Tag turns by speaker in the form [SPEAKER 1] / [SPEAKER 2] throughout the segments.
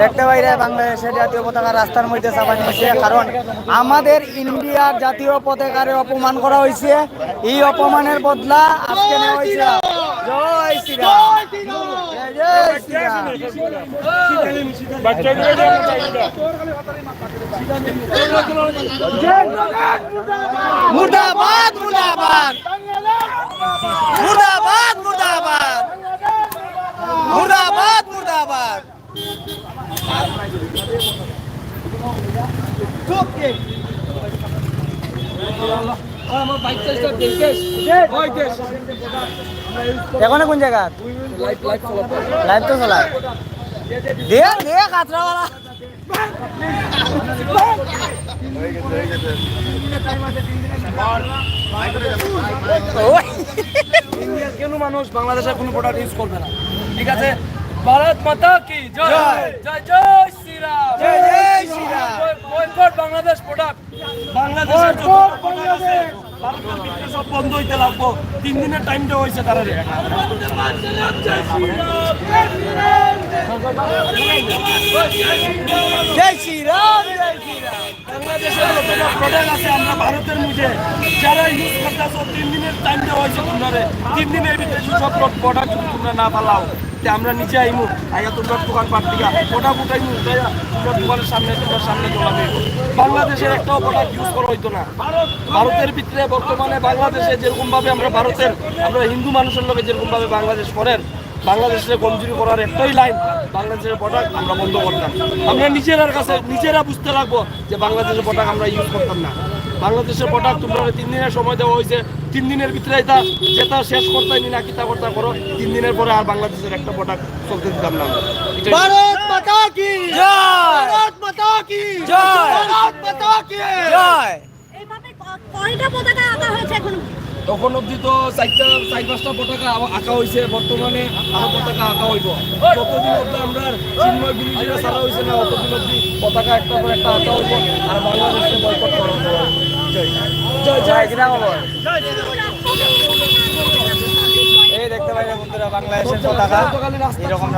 [SPEAKER 1] দেখতে বাইরে বাংলাদেশের জাতীয় পতাকা রাস্তার মধ্যে চাপানো হয়েছে কারণ আমাদের ইন্ডিয়ার জাতীয় পতাকারে অপমান করা হয়েছে। এই অপমানের বদলা আজকে নেওয়া হয়েছে। জয় শ্রীরাম। মুর্দাবাদ মুর্দাবাদ। মুর্দাবাদ মুর্দাবাদ। মুর্দাবাদ মুর্দাবাদ। এখন কোন জায়গা? লাইভ তো চলায় দে দে কাতরাওয়ালা
[SPEAKER 2] ইন্ডিয়ার কেন মানুষ বাংলাদেশের কোনো প্রোডাক্ট ইউজ করবে না। ঠিক আছে? ভারত মাতা কি? জয়।
[SPEAKER 1] জয়।
[SPEAKER 2] জয় জয় শ্রীরাম।
[SPEAKER 1] জয় জয় শ্রীরাম।
[SPEAKER 2] বয়কট বাংলাদেশ প্রোডাক্ট বাংলাদেশের তিন দিনের টাইম হয়েছে তারা বাংলাদেশের যতটা প্রোডাক্ট আছে আমরা ভারতের মুখে যারা ইউজ করতেছো তিন দিনের টাইম হয়েছে তোমরা তিন দিনের সব প্রোডাক্ট তোমরা না পালাও তে আমরা নিচে আইমু আইয়া তোমরা দোকান পাট দিকা ওটা উঠাইমু তোমরা দোকানের সামনে, তোমার সামনে তোলা বাংলাদেশের একটাও প্রোডাক্ট ইউজ করা হইতো না। ভারতের ভিতরে বর্তমানে বাংলাদেশে যেরকমভাবে আমরা ভারতের, আমরা হিন্দু মানুষের লোকে যেরকমভাবে বাংলাদেশ করেন বাংলাদেশের কমজোরি করার একটাই লাইন বাংলাদেশের প্রোডাক্ট আমরা বন্ধ করতাম। আমরা নিজেরার কাছে, নিজেরা বুঝতে লাগবো যে বাংলাদেশের প্রোডাক্ট আমরা ইউজ করতাম না। বাংলাদেশের প্রোডাক্ট তোমরা তিন দিনের সময় দেওয়া হয়েছে। তিন দিনের ভিতরে এটা যেটা শেষ করতে নি না কিতা করতা করো তিন দিনের পরে আর বাংলাদেশের একটা প্রোডাক্ট চলতে দিতাম না।
[SPEAKER 1] ভারত মাতা কি? জয়। ভারত মাতা কি? জয়। ভারত মাতা কি? জয়।
[SPEAKER 3] এইভাবে কয়টা পতাকা আঁকা হয়েছে এখন?
[SPEAKER 2] তখন অবধি তো চারটা চার পাঁচটা পতাকা আঁকা হয়েছে। বর্তমানে আরও পতাকা আঁকা হইব। যতদিন অবধি আমরা চিন্ময় বিরোধীরা ছাড়া হয়েছে না অতদিন অবধি পতাকা একটা পর একটা আঁকা হইব। আর বাংলাদেশকে বয়কট করা
[SPEAKER 1] এই দেখতে পাই বন্ধুরা বাংলাদেশের পতাকা। এরকম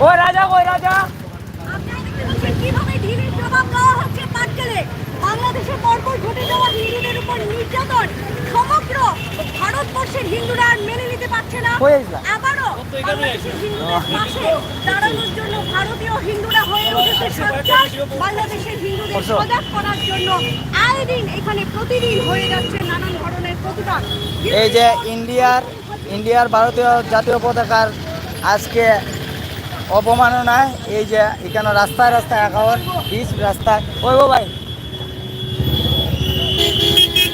[SPEAKER 1] ও রাজা। কই রাজা
[SPEAKER 3] কীভাবে ঢিলের জবাব দেওয়া হচ্ছে পাটকেলে? বাংলাদেশে পরপর ঘটে যাওয়া হিন্দুদের উপর নির্যাতন। সমগ্র ভারতবর্ষের হিন্দুরা আর মেনে নিতে পারছে না।
[SPEAKER 1] হয়ে গেছে।
[SPEAKER 3] আবারও বাংলাদেশের হিন্দুদের পাশে দাঁড়ানোর জন্য ভারতীয় হিন্দুরা হয়ে উঠেছে সচ্চার বাংলাদেশের হিন্দুদের সজাগ করার জন্য আয় এখানে প্রতিদিন হয়ে যাচ্ছে নানান ধরনের প্রতিবাদ।
[SPEAKER 1] এই যে ইন্ডিয়ার ইন্ডিয়ার ভারতীয় জাতীয় পতাকার আজকে অপমাননায় এই যে এখানে রাস্তায় রাস্তায় একাওয়ার বিশ রাস্তায়। ওই ও ভাই।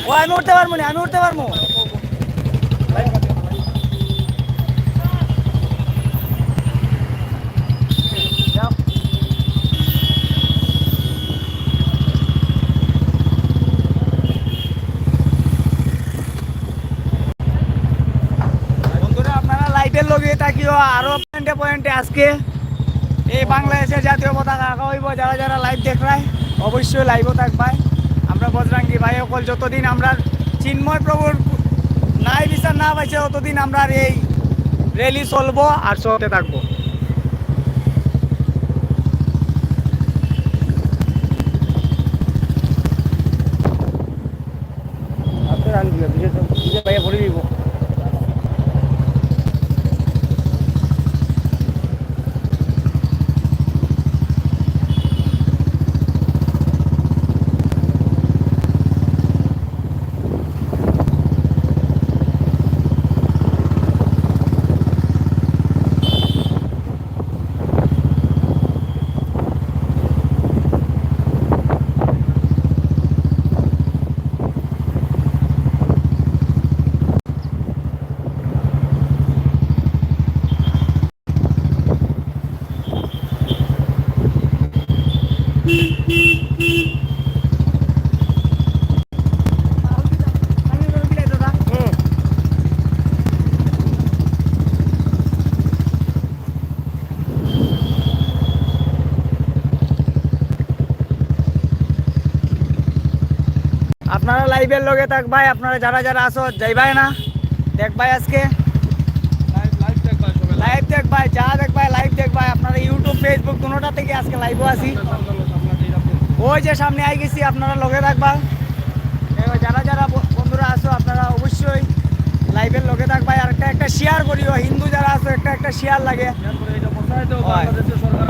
[SPEAKER 1] ও আমি উঠতে পারব না আমি উঠতে পারব যাও। বন্ধুরা আপনারা লাইটের লগে তাকিও আরও পয়েন্টে পয়েন্টে আজকে। এই বাংলাদেশের জাতীয় পতাকা আঁকা হইব, যারা যারা লাইভ দেখরায়, অবশ্যই লাইভও থাকবায় আমরা বজরাঙ্গি ভাই অকল যতদিন আমরা চিন্ময় প্রভুর নাই বিচার না পাইছে, ততদিন আমরা এই র্যালি চলবো আর চলতে থাকব। ভাইয়া ভরে দিব। আপনারা লাইভের লগে থাকবাই আপনারা যারা যারা আসো যাইবাই না। দেখবাই আজকে। লাইভ দেখবাই যা দেখবাই লাইভ দেখবাই আপনারা ইউটিউব ফেসবুক কোনোটা থেকে আজকে লাইভও আসি ওই যে সামনে আই গেছি আপনারা লগে থাকবা যারা যারা বন্ধুরা আসো আপনারা অবশ্যই লাইভের লগে থাকবাই আর একটা একটা শেয়ার করিও। হিন্দু যারা আসো একটা একটা শেয়ার লাগে।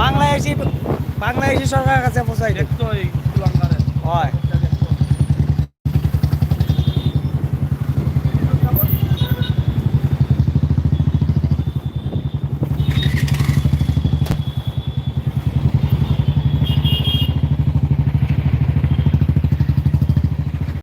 [SPEAKER 1] বাংলাদেশি বাংলাদেশি সরকারের কাছে পৌঁছাই। হয়।